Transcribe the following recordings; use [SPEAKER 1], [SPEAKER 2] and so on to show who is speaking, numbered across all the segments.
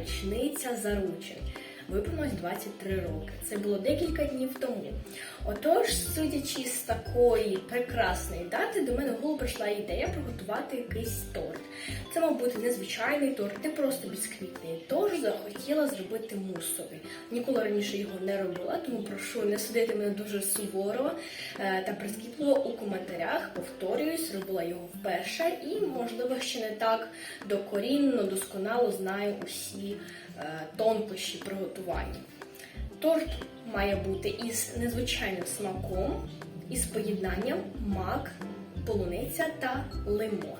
[SPEAKER 1] річниця заручень. Виповнилось 23 роки. Це було декілька днів тому. Отож, судячи з такої прекрасної дати, до мене в голову прийшла ідея приготувати якийсь торт. Це мав бути незвичайний торт, не просто бісквітний. Тож захотіла зробити мусовий. Ніколи раніше його не робила, тому прошу не судити мене дуже суворо е, та прискіпливо у коментарях. Повторююсь, робила його вперше і, можливо, ще не так докорінно, досконало знаю усі е, тонкощі приготування. Торт має бути із незвичайним смаком, із поєднанням мак, полуниця та лимон.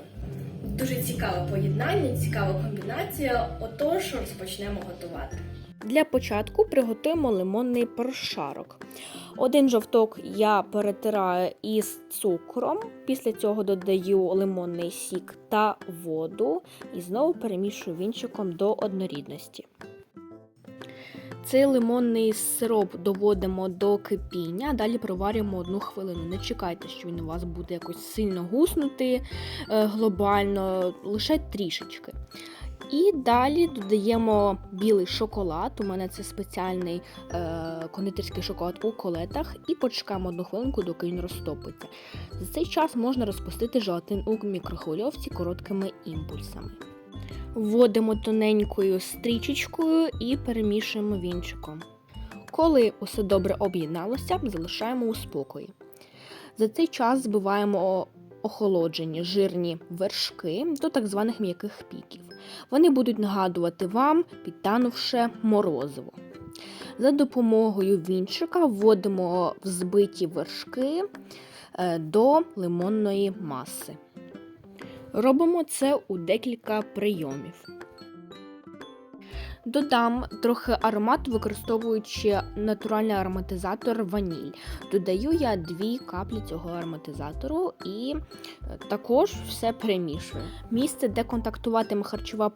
[SPEAKER 1] Дуже цікаве поєднання, цікава комбінація. Отож, розпочнемо готувати.
[SPEAKER 2] Для початку приготуємо лимонний прошарок. Один жовток я перетираю із цукром, після цього додаю лимонний сік та воду і знову перемішую вінчиком до однорідності. Цей лимонний сироп доводимо до кипіння, далі проварюємо одну хвилину. Не чекайте, що він у вас буде якось сильно гуснути е, глобально, лише трішечки. І далі додаємо білий шоколад. У мене це спеціальний е, кондитерський шоколад у колетах. І почекаємо одну хвилинку, доки він розтопиться. За цей час можна розпустити желатин у мікрохвильовці короткими імпульсами. Вводимо тоненькою стрічечкою і перемішуємо вінчиком. Коли усе добре об'єдналося, залишаємо у спокої. За цей час збиваємо охолоджені жирні вершки до так званих м'яких піків. Вони будуть нагадувати вам, підтанувши морозиво. За допомогою вінчика вводимо в збиті вершки е, до лимонної маси. Робимо це у декілька прийомів. Додам трохи аромату, використовуючи натуральний ароматизатор ваніль. Додаю я дві каплі цього ароматизатору і е, також все перемішую. Місце, де контактуватиме харчова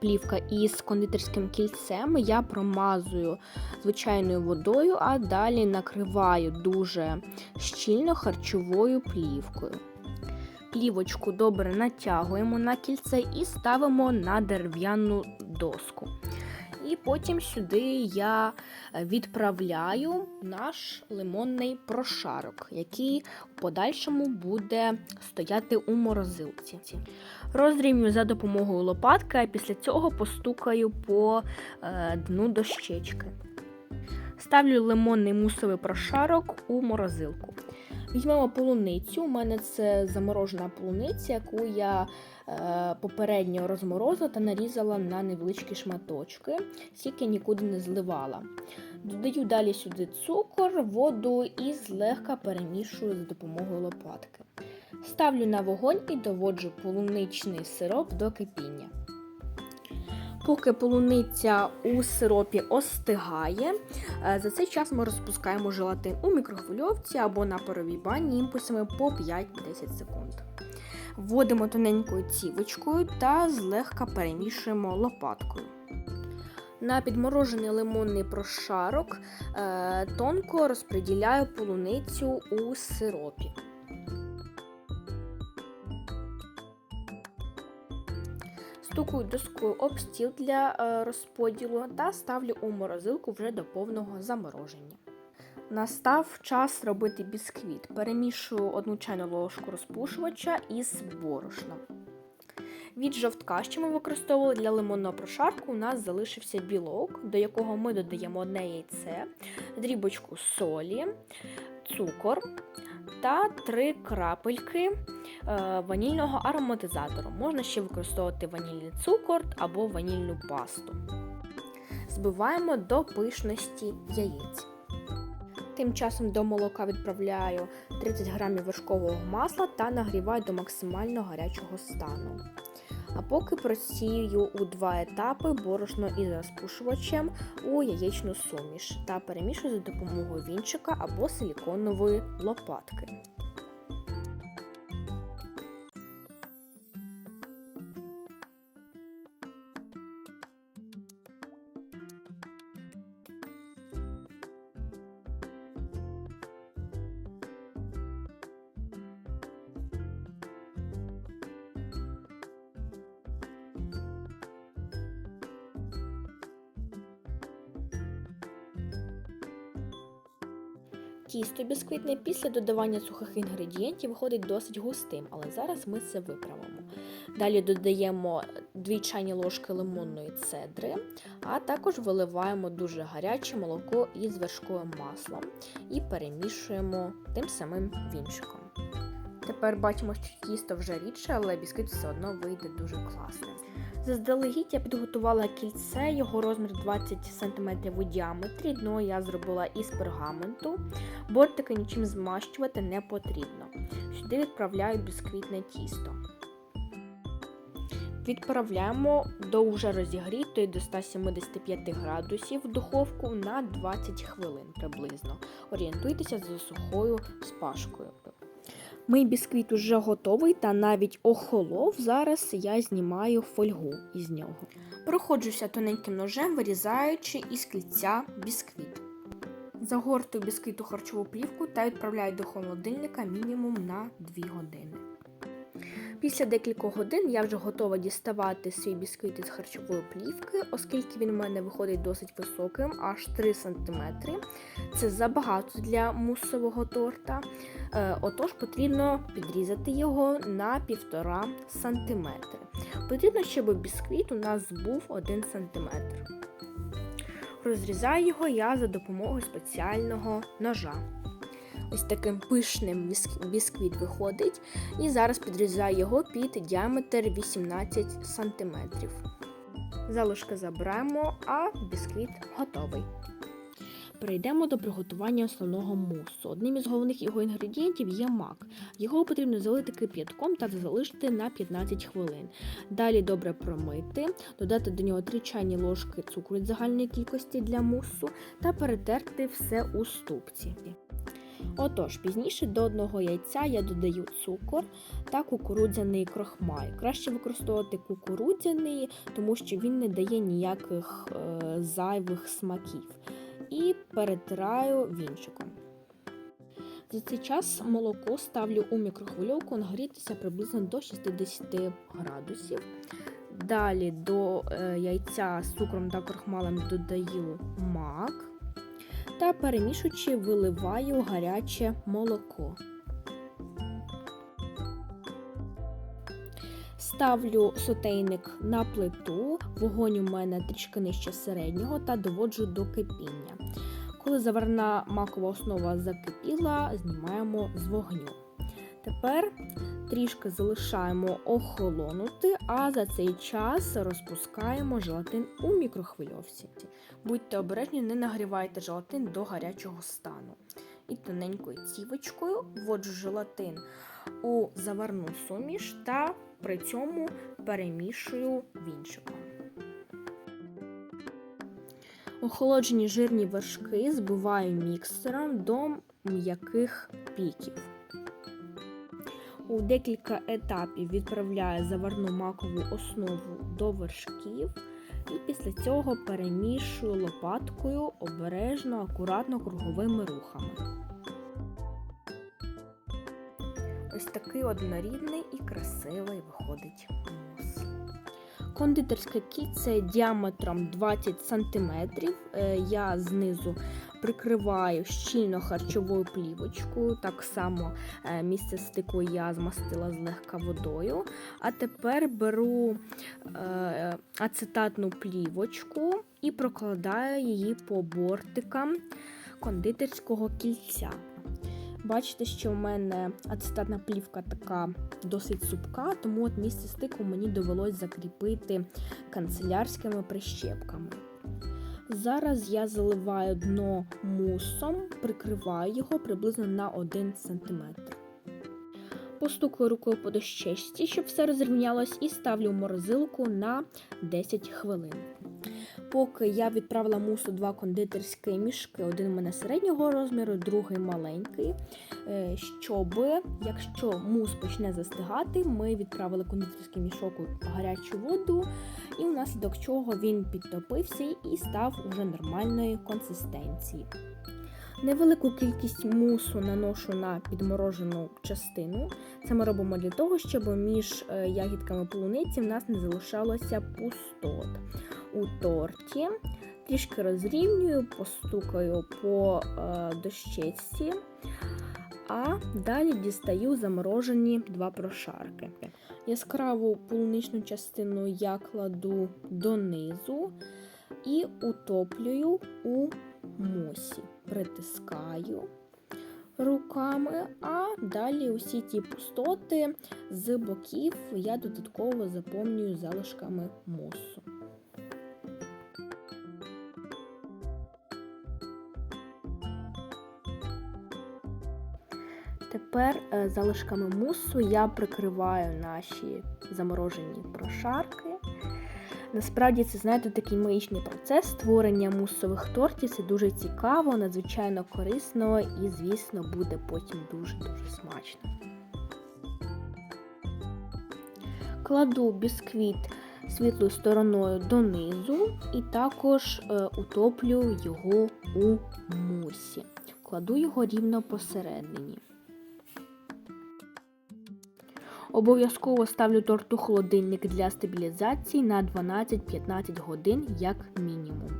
[SPEAKER 2] плівка із кондитерським кільцем, я промазую звичайною водою, а далі накриваю дуже щільно харчовою плівкою. Плівочку добре натягуємо на кільце і ставимо на дерев'яну доску. І потім сюди я відправляю наш лимонний прошарок, який в подальшому буде стояти у морозилці. Розрівнюю за допомогою лопатки, а після цього постукаю по е, дну дощечки. Ставлю лимонний мусовий прошарок у морозилку. Візьмемо полуницю. У мене це заморожена полуниця, яку я е, попередньо розморозила та нарізала на невеличкі шматочки, стільки нікуди не зливала. Додаю далі сюди цукор, воду і злегка перемішую за допомогою лопатки. Ставлю на вогонь і доводжу полуничний сироп до кипіння. Поки полуниця у сиропі остигає, е, за цей час ми розпускаємо желатин у мікрохвильовці або на паровій бані імпульсами по 5-10 секунд. Вводимо тоненькою цівочкою та злегка перемішуємо лопаткою. На підморожений лимонний прошарок е, тонко розподіляю полуницю у сиропі. Стукую доскою об стіл для е, розподілу та ставлю у морозилку вже до повного замороження. Настав час робити бісквіт. Перемішую одну чайну ложку розпушувача із борошном. Від жовтка, що ми використовували для лимонного прошарку, у нас залишився білок, до якого ми додаємо одне яйце, дрібочку солі, цукор та три крапельки е, ванільного ароматизатору. Можна ще використовувати ванільний цукор або ванільну пасту. Збиваємо до пишності яєць. Тим часом до молока відправляю 30 г вершкового масла та нагріваю до максимально гарячого стану. А поки просію у два етапи борошно із розпушувачем у яєчну суміш та перемішую за допомогою вінчика або силіконової лопатки. Тісто бісквітне після додавання сухих інгредієнтів виходить досить густим, але зараз ми це виправимо. Далі додаємо 2 чайні ложки лимонної цедри, а також виливаємо дуже гаряче молоко із вершковим маслом і перемішуємо тим самим вінчиком. Тепер бачимо, що тісто вже рідше, але бісквіт все одно вийде дуже класно. Заздалегідь я підготувала кільце, його розмір 20 см у діаметрі. Дно я зробила із пергаменту. Бортики нічим змащувати не потрібно. Сюди відправляю бісквітне тісто. Відправляємо до вже розігрітої до 175 градусів духовку на 20 хвилин приблизно. Орієнтуйтеся за сухою спашкою. Мій бісквіт уже готовий та навіть охолов. Зараз я знімаю фольгу із нього. Проходжуся тоненьким ножем, вирізаючи із кільця бісквіт. Загортую бісквіт у харчову плівку та відправляю до холодильника мінімум на 2 години. Після декількох годин я вже готова діставати свій бісквіт із харчової плівки, оскільки він у мене виходить досить високим, аж 3 см. Це забагато для мусового торта. Е, Отож, потрібно підрізати його на 1,5 см. Потрібно, щоб бісквіт у нас був 1 см. Розрізаю його я за допомогою спеціального ножа. Ось таким пишним біск- бісквіт виходить. І зараз підрізаю його під діаметр 18 см. Залишки забираємо, а бісквіт готовий. Перейдемо до приготування основного мусу. Одним із головних його інгредієнтів є мак. Його потрібно залити кип'ятком та залишити на 15 хвилин. Далі добре промити, додати до нього 3 чайні ложки цукру від загальної кількості для мусу та перетерти все у ступці. Отож, пізніше до одного яйця я додаю цукор та кукурудзяний крохмаль. Краще використовувати кукурудзяний, тому що він не дає ніяких е, зайвих смаків. І перетираю вінчиком. За цей час молоко ставлю у мікрохвильовку нагрітися приблизно до 60 градусів. Далі до е, яйця з цукром та крохмалем додаю мак та перемішуючи виливаю гаряче молоко. Ставлю сотейник на плиту, вогонь у мене трішки нижче середнього та доводжу до кипіння. Коли заварна макова основа закипіла, знімаємо з вогню. Тепер трішки залишаємо охолонути, а за цей час розпускаємо желатин у мікрохвильовці. Будьте обережні, не нагрівайте желатин до гарячого стану. І тоненькою цівочкою вводжу желатин у заварну суміш та при цьому перемішую вінчиком. Охолоджені жирні вершки збиваю міксером до м'яких піків. У декілька етапів відправляю заварну макову основу до вершків і після цього перемішую лопаткою обережно, акуратно круговими рухами. Ось такий однорідний і красивий виходить мус. Кондитерське кільце діаметром 20 см. Я знизу прикриваю щільно харчовою плівочкою. Так само е, місце стику я змастила злегка водою. А тепер беру е, ацетатну плівочку і прокладаю її по бортикам кондитерського кільця. Бачите, що в мене ацетатна плівка така досить супка, тому от місце стику мені довелось закріпити канцелярськими прищепками. Зараз я заливаю дно мусом, прикриваю його приблизно на 1 см. Постукаю рукою по дощечці, щоб все розрівнялось, і ставлю в морозилку на 10 хвилин. Поки я відправила мусу два кондитерські мішки, один у мене середнього розміру, другий маленький. Е, Щоб, якщо мус почне застигати, ми відправили кондитерський мішок у гарячу воду, і внаслідок чого він підтопився і став уже нормальної консистенції. Невелику кількість мусу наношу на підморожену частину. Це ми робимо для того, щоб між е, ягідками полуниці в нас не залишалося пустот. у торті. Трішки розрівнюю, постукаю по е, дощечці, а далі дістаю заморожені два прошарки. Яскраву полуничну частину я кладу донизу і утоплюю у мусі. Притискаю руками, а далі усі ті пустоти з боків я додатково заповнюю залишками мусу. Тепер е, залишками мусу я прикриваю наші заморожені прошарки. Насправді це, знаєте, такий магічний процес створення мусових тортів. Це дуже цікаво, надзвичайно корисно і, звісно, буде потім дуже-дуже смачно. Кладу бісквіт світлою стороною донизу і також е, утоплю його у мусі. Кладу його рівно посередині. Обов'язково ставлю торт у холодильник для стабілізації на 12-15 годин як мінімум.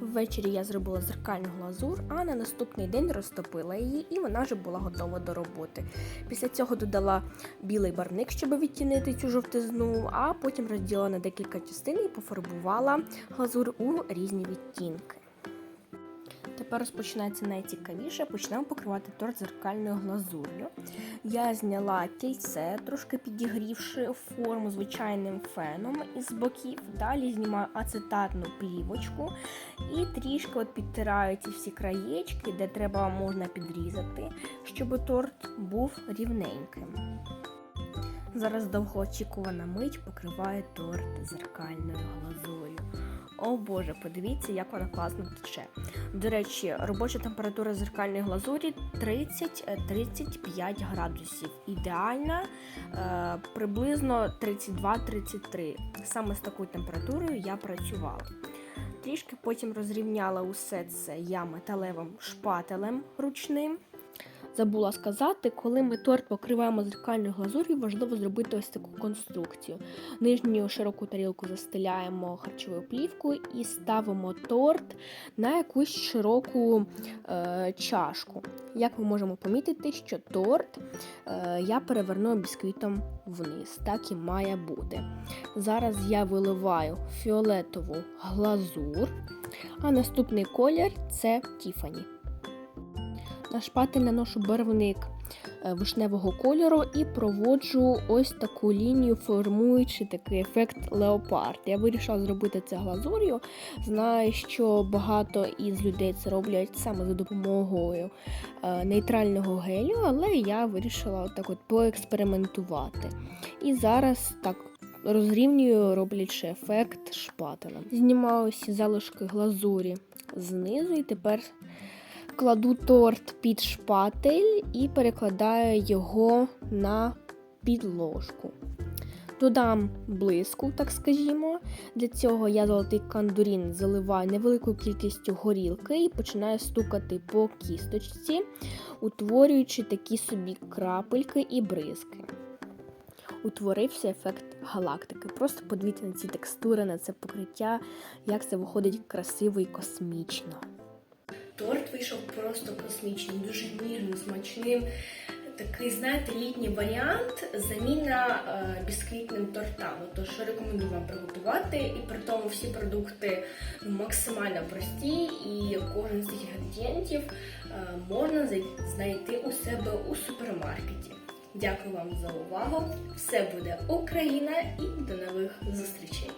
[SPEAKER 2] Ввечері я зробила зеркальну глазур, а на наступний день розтопила її, і вона вже була готова до роботи. Після цього додала білий барник, щоб відтінити цю жовтизну, а потім розділила на декілька частин і пофарбувала глазур у різні відтінки. Тепер розпочинається найцікавіше. Почнемо покривати торт зеркальною глазур'ю. Я зняла тільце, трошки підігрівши форму звичайним феном із боків. Далі знімаю ацетатну плівочку і трішки от підтираю ці всі краєчки, де треба можна підрізати, щоб торт був рівненьким. Зараз довгоочікувана мить покриває торт зеркальною глазур'ю. О Боже, подивіться, як вона класно тече. До речі, робоча температура зеркальної глазурі 30-35 градусів. Ідеальна е, приблизно 32-33. Саме з такою температурою я працювала. Трішки потім розрівняла усе це я металевим шпателем ручним. Забула сказати, коли ми торт покриваємо зеркальною глазур'ю, важливо зробити ось таку конструкцію. Нижню широку тарілку застеляємо харчовою плівкою і ставимо торт на якусь широку е, чашку. Як ми можемо помітити, що торт е, я переверну бісквітом вниз. Так і має бути. Зараз я виливаю фіолетову глазур, а наступний колір це Тіфані. На шпатель наношу барвник е, вишневого кольору і проводжу ось таку лінію, формуючи такий ефект леопард. Я вирішила зробити це глазур'ю. Знаю, що багато із людей це роблять саме за допомогою е, нейтрального гелю, але я вирішила отак от поекспериментувати. І зараз так. Розрівнюю, роблячи ефект шпателем. Знімаю всі залишки глазурі знизу і тепер кладу торт під шпатель і перекладаю його на підложку. Додам блиску, так скажімо. Для цього я золотий кандурін заливаю невеликою кількістю горілки і починаю стукати по кісточці, утворюючи такі собі крапельки і бризки. Утворився ефект галактики. Просто подивіться на ці текстури, на це покриття, як це виходить красиво і космічно.
[SPEAKER 1] Торт вийшов просто космічним, дуже ніжним, смачним. Такий, знаєте, літній варіант заміна е, бісквітним тортам. Тож рекомендую вам приготувати. І при тому всі продукти ну, максимально прості, і кожен з цих інгредієнтів е, можна знайти у себе у супермаркеті. Дякую вам за увагу! Все буде Україна і до нових зустрічей!